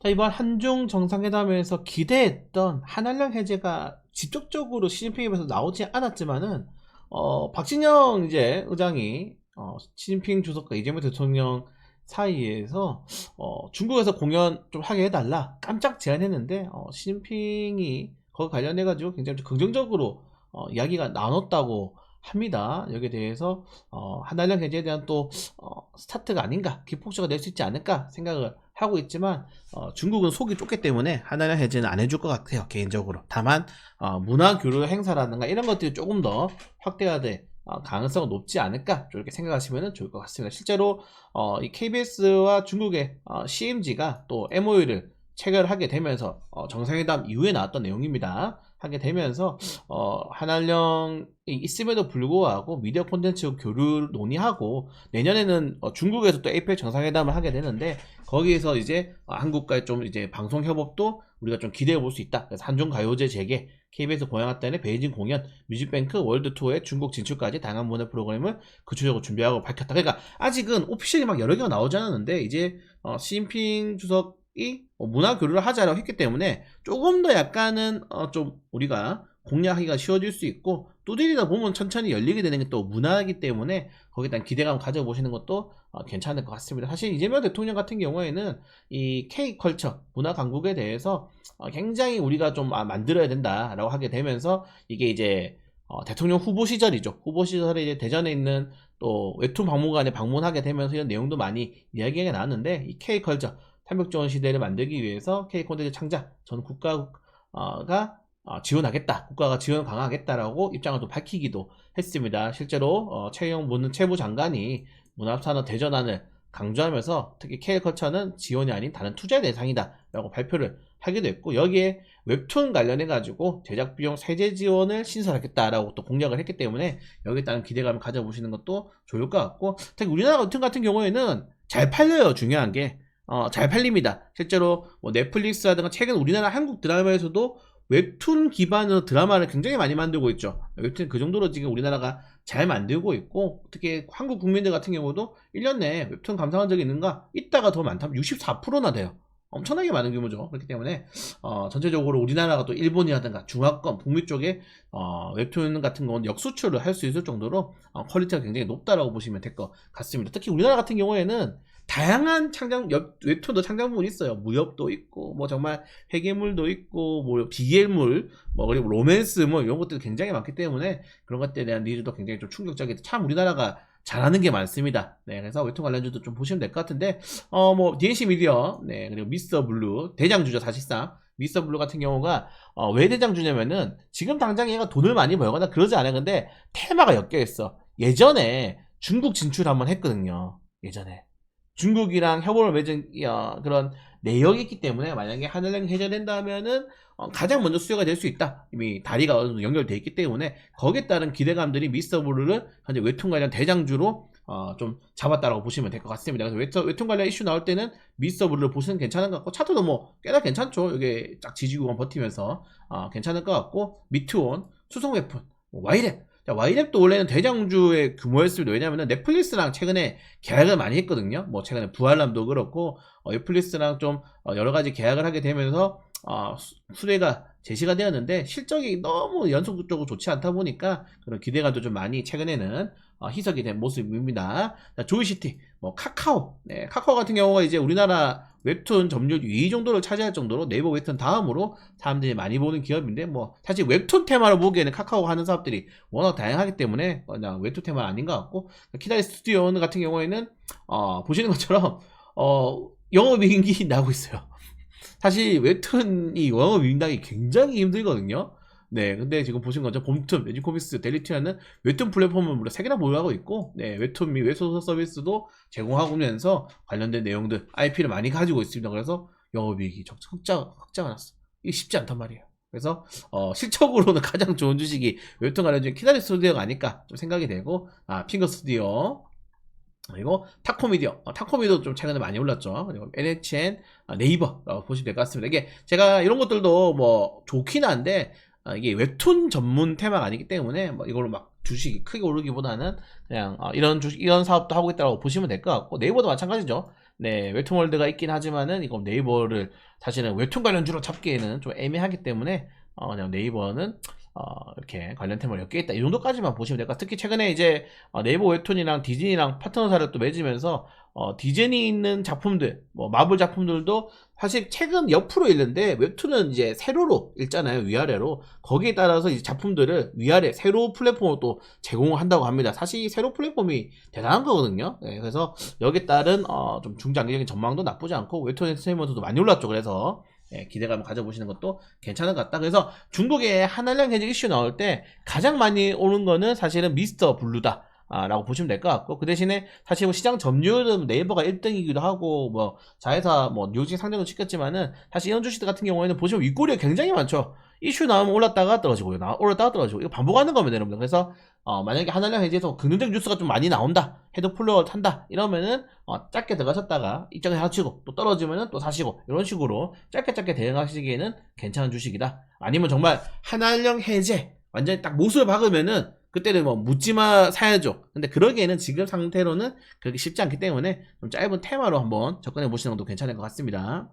자, 이번 한중 정상회담에서 기대했던 한한령 해제가 직접적으로 시진핑 입에서 나오지 않았지만은 어, 박진영 이제 의장이 어, 시진핑 주석과 이재명 대통령 사이에서 어, 중국에서 공연 좀 하게 해달라 깜짝 제안했는데 어, 시진핑이 거기 관련해 가지고 굉장히 좀 긍정적으로 어, 이야기가 나눴다고 합니다. 여기에 대해서 어, 한달령 해제에 대한 또 어, 스타트가 아닌가 기폭제가 될 수 있지 않을까 생각을 하고 있지만 어, 중국은 속이 좁기 때문에 한달령 해제는 안 해줄 것 같아요 개인적으로. 다만 어, 문화 교류 행사라든가 이런 것들이 조금 더 확대가 될 어, 가능성은 높지 않을까 이렇게 생각하시면 좋을 것 같습니다. 실제로 어, 이 KBS와 중국의 어, CMG가 또 MOU를 체결하게 되면서 어, 정상회담 이후에 나왔던 내용입니다. 하게 되면서 어, 한한령이 있음에도 불구하고 미디어 콘텐츠 교류 논의하고 내년에는 어, 중국에서 또 APEC 정상회담을 하게 되는데 거기에서 이제 어, 한국과의 좀 이제 방송 협업도 우리가 좀 기대해 볼 수 있다. 그래서 한중 가요제 재개, KBS 고향학단의 베이징 공연, 뮤직뱅크 월드 투어의 중국 진출까지 다양한 문화 프로그램을 구체적으로 준비하고 밝혔다. 그러니까 아직은 오피셜이 막 여러 개가 나오지 않았는데 이제 어, 시진핑 주석 이 어, 문화 교류를 하자라고 했기 때문에 조금 더 약간은 어, 좀 우리가 공략하기가 쉬워질 수 있고 두드리다 보면 천천히 열리게 되는 게 또 문화이기 때문에 거기에 대한 기대감 가져보시는 것도 어, 괜찮을 것 같습니다. 사실 이재명 대통령 같은 경우에는 이 K 컬처 문화 강국에 대해서 어, 굉장히 우리가 좀 아, 만들어야 된다라고 하게 되면서 이게 이제 어, 대통령 후보 시절이죠. 후보 시절에 이제 대전에 있는 또 웹툰 박물관에 방문하게 되면서 이런 내용도 많이 이야기가 나왔는데 이 K 컬처 좋은 시대를 만들기 위해서 K 콘텐츠 창작 전 국가가 어, 지원하겠다, 국가가 지원 강화하겠다라고 입장을 또 밝히기도 했습니다. 실제로 어, 최영 문 최부 장관이 문화산업 대전안을 강조하면서 특히 K컬처는 지원이 아닌 다른 투자 대상이다라고 발표를 하기도 했고 여기에 웹툰 관련해 가지고 제작 비용 세제 지원을 신설하겠다라고 또 공약을 했기 때문에 여기에 따른 기대감을 가져보시는 것도 좋을 것 같고 특히 우리나라 웹툰 같은 경우에는 잘 팔려요 중요한 게 어, 잘 팔립니다. 실제로 뭐 넷플릭스라든가 최근 우리나라 한국 드라마에서도 웹툰 기반으로 드라마를 굉장히 많이 만들고 있죠. 웹툰 그 정도로 지금 우리나라가 잘 만들고 있고 특히 한국 국민들 같은 경우도 1년 내에 웹툰 감상한 적이 있는가? 있다가 더 많다면 64%나 돼요. 엄청나게 많은 규모죠. 그렇기 때문에 어, 전체적으로 우리나라가 또 일본이라든가 중화권, 북미 쪽에 어, 웹툰 같은 건 역수출을 할 수 있을 정도로 어, 퀄리티가 굉장히 높다라고 보시면 될 것 같습니다. 특히 우리나라 같은 경우에는 다양한 창작 웹툰도 창작물이 있어요. 무협도 있고 뭐 정말 회계물도 있고 뭐 비계물 뭐 그리고 로맨스 뭐 이런 것들이 굉장히 많기 때문에 그런 것들에 대한 니즈도 굉장히 좀 충격적이다. 참 우리나라가 잘하는 게 많습니다. 네, 그래서 웹툰 관련주도 좀 보시면 될 것 같은데 어 뭐 DNC 미디어 네 그리고 미스터 블루 대장주죠 사실상 미스터 블루 같은 경우가 어, 왜 대장주냐면은 지금 당장 얘가 돈을 많이 벌거나 그러지 않아요. 근데 테마가 엮여 있어. 예전에 중국 진출 한번 했거든요. 예전에. 중국이랑 협업을 맺은 어, 그런 내역이 있기 때문에 만약에 하늘행 해제된다면은 어, 가장 먼저 수요가 될 수 있다. 이미 다리가 어느 정도 연결돼 있기 때문에 거기에 따른 기대감들이 미스터 블루를 현재 웹툰 관련 대장주로 어, 좀 잡았다라고 보시면 될 것 같습니다. 그래서 웹툰, 웹툰 관련 이슈 나올 때는 미스터 블루를 보시는 괜찮은 것 같고 차트도 뭐 꽤나 괜찮죠. 이게 쫙 지지구간 버티면서 어, 괜찮을 것 같고 미투온, 뭐 와이랩 자, 와이랩도 원래는 대장주의 규모였습니다. 왜냐하면 넷플릭스랑 최근에 계약을 많이 했거든요. 뭐 최근에 부활람도 그렇고 어, 넷플릭스랑 좀 어, 여러 가지 계약을 하게 되면서 어, 수혜가 제시가 되었는데 실적이 너무 연속적으로 좋지 않다 보니까 그런 기대감도 좀 많이 최근에는 어, 희석이 된 모습입니다. 자, 조이시티, 뭐 카카오, 네, 카카오 같은 경우가 이제 우리나라 웹툰 점유율 2위 정도를 차지할 정도로 네이버 웹툰 다음으로 사람들이 많이 보는 기업인데 뭐 사실 웹툰 테마로 보기에는 카카오가 하는 사업들이 워낙 다양하기 때문에 그냥 웹툰 테마 아닌 것 같고 키다리 스튜디오 같은 경우에는 어, 보시는 것처럼 어, 영업이익이 나고 있어요. 사실 웹툰이 영업이익 나기 굉장히 힘들거든요. 네, 근데 지금 보신 거죠. 봄툰, 매직코믹스, 델리티아는 웹툰 플랫폼을 무려 3개나 보유하고 있고, 네, 웹툰 및 웹소설 서비스도 제공하면서 관련된 내용들, IP를 많이 가지고 있습니다. 그래서 영업이익이 흑자, 흑자가 났어. 이게 쉽지 않단 말이에요. 그래서 어, 실적으로는 가장 좋은 주식이 웹툰 관련된 키다리 스튜디오가 아닐까 좀 생각이 되고, 아, 핑거 스튜디오, 그리고 타코미디어, 어, 타코미디어 좀 최근에 많이 올랐죠. 그리고 NHN, 아, 네이버 보시면 될 것 같습니다. 이게 제가 이런 것들도 뭐 좋긴 한데 어, 이게 웹툰 전문 테마가 아니기 때문에 뭐 이걸로 막 주식이 크게 오르기보다는 그냥 어, 이런 주식 이런 사업도 하고 있다고 보시면 될 것 같고 네이버도 마찬가지죠. 네, 웹툰 월드가 있긴 하지만은 이거 네이버를 사실은 웹툰 관련주로 잡기에는 좀 애매하기 때문에 어, 그냥 네이버는 어, 이렇게 관련템을 몇개 있다. 이 정도까지만 보시면 될것 같아요. 특히 최근에 이제 어, 네이버 웹툰이랑 디즈니랑 파트너사를 또 맺으면서 어, 디즈니 있는 작품들, 뭐 마블 작품들도 사실 책은 옆으로 읽는데 웹툰은 이제 세로로 읽잖아요. 위아래로. 거기에 따라서 이 작품들을 위아래 세로 플랫폼으로 또 제공을 한다고 합니다. 사실 이 세로 플랫폼이 대단한 거거든요. 네, 그래서 여기에 따른 어, 좀 중장기적인 전망도 나쁘지 않고 웹툰 엔터테인먼트도 많이 올랐죠. 그래서 예, 기대감 가져보시는 것도 괜찮은 것 같다. 그래서 중국의 한알량 해제 이슈 나올 때 가장 많이 오는 거는 사실은 미스터 블루다. 아, 라고 보시면 될 것 같고 그 대신에 사실 뭐 시장 점유율은 네이버가 1등이기도 하고 뭐 자회사 뭐 뉴욕증 상장도 시켰지만은 사실 이런 주식들 같은 경우에는 보시면 윗꼬리가 굉장히 많죠 이슈 나오면 올랐다가 떨어지고 나 올랐다가 떨어지고. 이거 반복하는 겁니다 여러분들. 그래서 어, 만약에 하나량 해지에서 긍정적인 뉴스가 좀 많이 나온다. 헤드 플로어 탄다. 이러면은 어, 짧게 들어가셨다가 입장에 하치고 또 떨어지면은 또 사시고 이런 식으로 짧게 짧게 대응하시기에는 괜찮은 주식이다. 아니면 정말 한알령 해제 완전히 딱 못을 박으면은 그때는 뭐 묻지마 사야죠. 근데 그러기에는 지금 상태로는 그렇게 쉽지 않기 때문에 좀 짧은 테마로 한번 접근해 보시는 것도 괜찮을 것 같습니다.